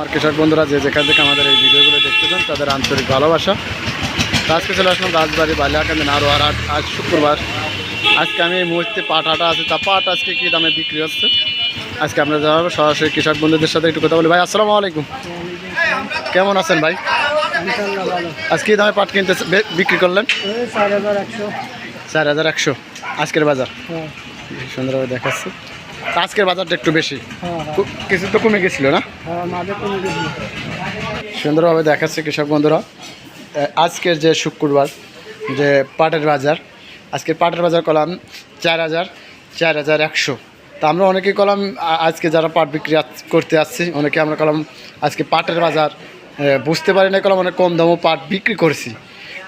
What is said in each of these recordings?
আমার কৃষক বন্ধুরা যে যেখান থেকে আমাদের এই ভিডিওগুলো দেখতেছেন তাদের আন্তরিক ভালোবাসা। আজকে চলে আসলাম রাজবাড়ি বালিয়াকান্দি নারোয়ার হাট আজ শুক্রবার। আজকে আমি এই মুহূর্তে পাট হাটা আছে। তা পাট আজকে কী দামে বিক্রি হচ্ছে? আজকে আমরা জানাব সরাসরি কৃষক বন্ধুদের সাথে একটু কথা বলি। ভাই আসসালামু আলাইকুম। কেমন আছেন ভাই? আজকে কী দামে পাট কিনতে বিক্রি করলেন? চার হাজার একশো। আজকের বাজার? হ্যাঁ। সুন্দরভাবে দেখাচ্ছি। আজকের বাজারটা একটু বেশি। হ্যাঁ হ্যাঁ। কিছু তো কমে গেছিল না? হ্যাঁ সুন্দরভাবে দেখাচ্ছে কৃষক বন্ধুরা। আজকের যে শুক্রবার যে পাটের বাজার আজকের পাটের বাজার কলাম চার হাজার চার হাজার একশো। তা আমরা অনেকেই কলাম আজকে যারা পাট বিক্রি করতে আসছি অনেকে আমরা কলাম আজকে পাটের বাজার বুঝতে পারি না কলাম অনেক কম দামও পাট বিক্রি করছি।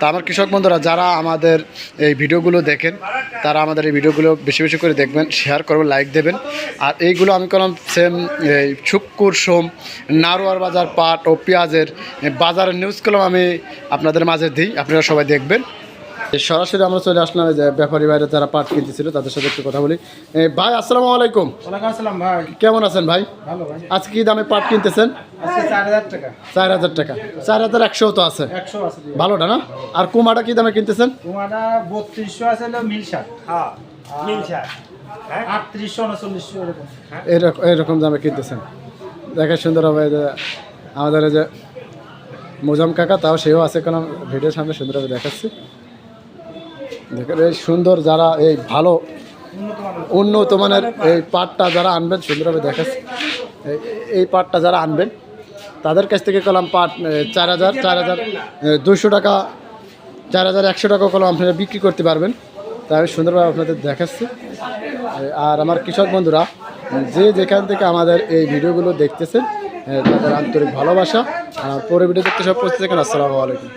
তা আমার কৃষক বন্ধুরা, যারা আমাদের এই ভিডিওগুলো দেখেন, তারা আমাদের এই ভিডিওগুলো বেশি বেশি করে দেখবেন শেয়ার করবেন লাইক দেবেন। আর এইগুলো আমি করলাম সেম এই শুক্কুর সোম, নারোয়ার বাজার পাট ও পেঁয়াজের বাজারের নিউজ কলম আমি আপনাদের মাঝে দিই, আপনারা সবাই দেখবেন। সরাসরি আমরা চলে আসলাম এই যে ব্যাপারী বাইরে যারা পাট কিনতেছিল তাদের সাথে একটু কথা বলি। ভাই আসসালামু আলাইকুম। আসসালাম ভাই। কেমন আছেন ভাই? ভালো ভাই। আজকে কি দামে পাট কিনতেছেন? চার হাজার টাকা। চার হাজার একশো তো আছে। ভালোটা না? আর কুমাটা কি দামে কিনতেছেন? তোমাটা বত্রিশশো আছে মিল শাক। হ্যাঁ মিল শাক। এরকম। এরকম এরকম দামে কিনতেছেন। দেখে সুন্দর হবে আমাদের যে মোজাম কাকা তাও সেও আছে কারণ ভিডিওর সামনে সুন্দরভাবে দেখাচ্ছি। এই সুন্দর যারা এই ভালো উন্নত মানের এই পাটটা যারা আনবেন, সুন্দরভাবে দেখাচ্ছি। এই- এই পাটটা যারা আনবেন, তাদের কাছ থেকে কলাম পাট চার হাজার চার হাজার দুশো টাকা, চার হাজার একশো টাকা কলম আপনারা বিক্রি করতে পারবেন। তাই আমি সুন্দরভাবে আপনাদের দেখাচ্ছি। আর আমার কৃষক বন্ধুরা, যে যেখান থেকে আমাদের এই ভিডিওগুলো দেখতেছেন তাদের আন্তরিক ভালোবাসা। আর পরে ভিডিও দেখতে সব পৌঁছে থাকেন। আসসালামু আলাইকুম।